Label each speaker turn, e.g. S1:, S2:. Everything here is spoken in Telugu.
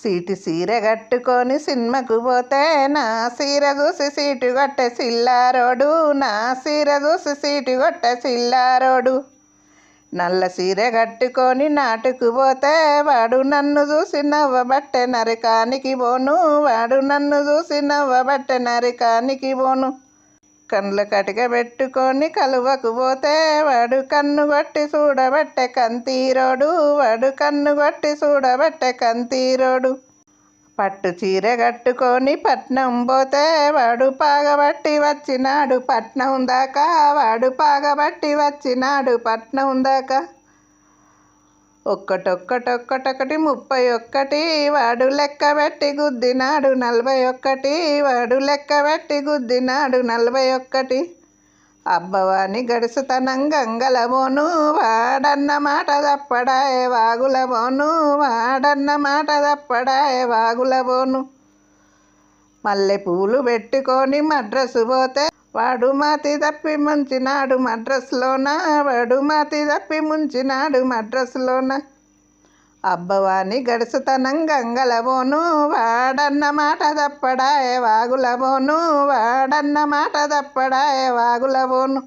S1: సీటు సీర కట్టుకొని సినిమాకు పోతే నా సీర చూసి సీటు కొట్టే సిల్లారోడు నా సీర చూసి సీటు కొట్టే సిల్లారోడు. నల్ల సీర కట్టుకొని నాటుకు పోతే వాడు నన్ను చూసి నవ్వబట్టే నరకానికి పోను వాడు నన్ను చూసి నవ్వబట్టే నరకానికి పోను. కండ్ల కటిక పెట్టుకొని కలువకు పోతే వాడు కన్ను కొట్టి చూడబట్టే కంతీరోడు వాడు కన్ను కొట్టి చూడబట్టే కంతీరోడు. పట్టు చీర కట్టుకొని పట్నం పోతే వాడు పాగబట్టి వచ్చినాడు. పట్నం దాకా వాడు పాగబట్టి వచ్చినాడు. పట్నం దాకా ఒక్కటొక్కటొక్కటొక్కటి ముప్పై ఒక్కటి వాడు లెక్క పెట్టి గుద్దినాడు నలభై ఒక్కటి వాడు లెక్క పెట్టి గుద్దినాడు నలభై ఒక్కటి అబ్బవాని గడుసుతనం గంగలమోను వాడన్న మాట తప్పడాయే వాగులమోను వాడన్న మాట తప్పడాయే వాగులమోను మల్లె పూలు పెట్టుకొని మడ్రసు పోతే వాడు మాతి తప్పి ముంచినాడు మడ్రస్లోన వాడు మాతి తప్పి ముంచినాడు మడ్రస్లోన అబ్బవాని గడుసుతనం గంగలబోను వాడన్న మాట తప్పడాయ వాగులబోను వాడన్న మాట తప్పడాయ వాగులబోను.